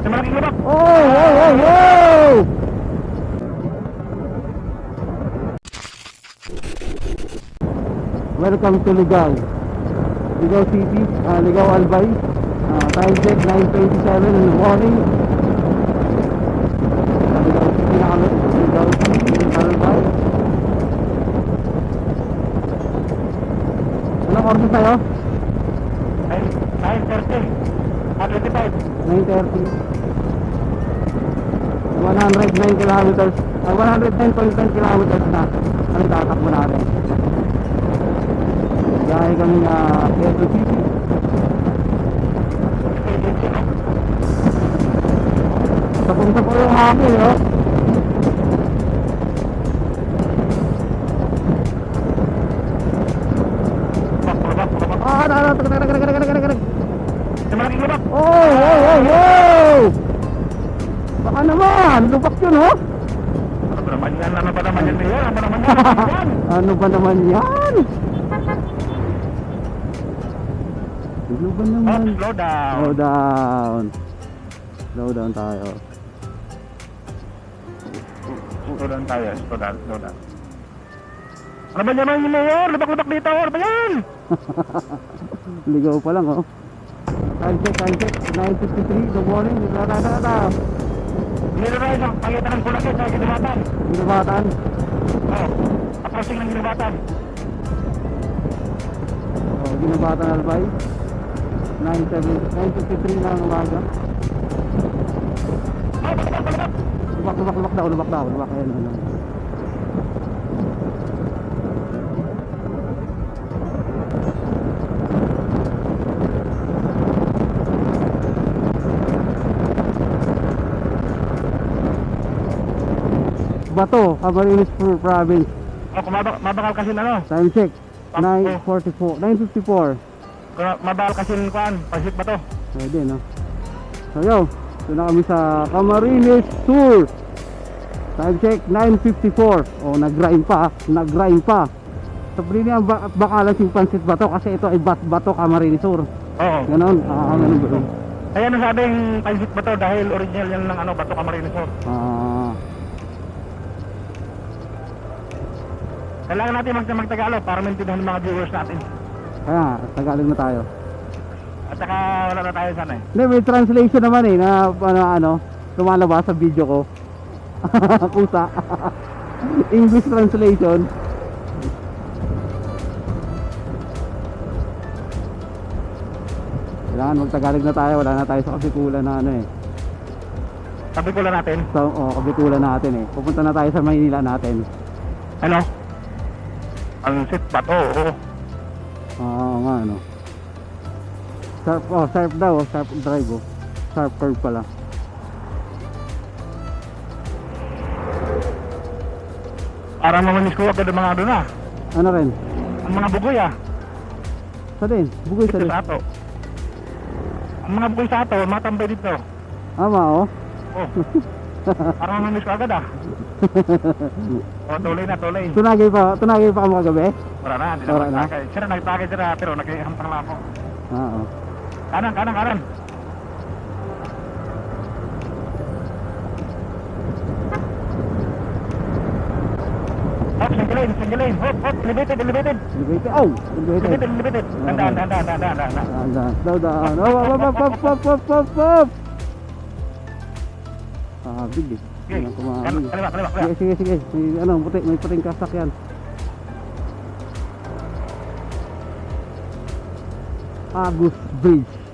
Sa malaking lubak. Oh, oh, oh, oh! Welcome to Ligaw. Ligaw City, uh, Ligaw Albay. Uh, time check 9.27 in the morning. Ligaw City na kami. Ligaw City, Albay. Anong oras tayo? 9.30. 9.30 109 kilometers uh, 110.10 kilometers na ang tatakbo natin dahil kami na uh, PSOTC papunta po yung hapon oh. Ah, ah, ah, ah, ah, ah, ah, oh, oh, oh! Baka naman, lupak yun oh Ano ba naman yan? Ano ba naman yan, Mayor? Ano ba naman yan? Ano ba yan? Ano ba naman yan? Ano ba Oh, naman? slow down. Slow down. Slow down tayo. Slow down tayo. Slow down, slow down. Ano ba naman yung Mayor? Lubak-lubak dito. Ano ba yan? Ligaw pa lang oh. I'll check, I'll check. 9.53, good morning. Da, da, da, da. Meron na isang pangitan ng Bulacan eh, sa Ginabatan. Ginabatan? Oo. Oh, approaching ng Ginabatan. Oh, Ginabatan Albay. 9.53 na ang umaga. Oh, lubak, lubak, lubak daw, lubak daw, lubak. Ayan, ayan. Bato, Camarines Province. Oh, kung mabak mabakal kasi ano. Time check. 9.44. 9.54. Kung mabakal kasi kuan. Pasik ba to? Pwede, no? So, yo. Ito na kami sa Camarines Sur. Time check, 9.54. Oh, nag-grind pa. Nag-grind pa. Sabihin niya, ba bakalan si Pansit Bato kasi ito ay Bat Bato Camarines Sur. Oo. Ganon. Ah, ganun ba yun? Kaya nasabing pasik ba to dahil original yan ng ano, Bato Camarines Sur. Ah, Kailangan natin mag magtagalog para maintindihan ng mga viewers natin. kaya nga, Tagalog na tayo. At saka wala na tayo sana eh. Hindi, may translation naman eh, na ano, ano lumalabas sa video ko. Kusa. English translation. Kailangan magtagalog na tayo, wala na tayo sa kabikulan na ano eh. Lang natin. Sa oh, kabikulan natin eh. Pupunta na tayo sa Maynila natin. Ano? Ang sit Bato. Oo. Oo nga ano. Sharp, oh, sharp daw, oh, sharp drive oh. Sharp curve pala. Para mamanis ko agad ang mga ano na. Ano rin? Ang mga bugoy ah. Sa din, bugoy sa Dito din. sa ato. Ang mga bugoy sa ato, mga tambay dito. Ama oh. Oh. Para mamanis ko agad ah. Oh, tuloy na, tuloy. Tunagay pa, tunagay pa ka kagabi? Wala na, hindi Wala na na? magtagay. Sira, nagtagay sira, pero nagkihampang lang ako. Oo. Kanan, kanan, kanan. Hop, single lane, single lane. Hop, hop, elevated, elevated. Elevated. Oh! Elevated. Elevated, elevated. Dandan, dandan, dandan, dandan. Daan, daan. Slow down. Oh, oh, oh, oh, oh, maabig eh. Hindi ako maabig. Sige, sige, sige. May, ano, puti, may puting kasak yan. Agus Bridge.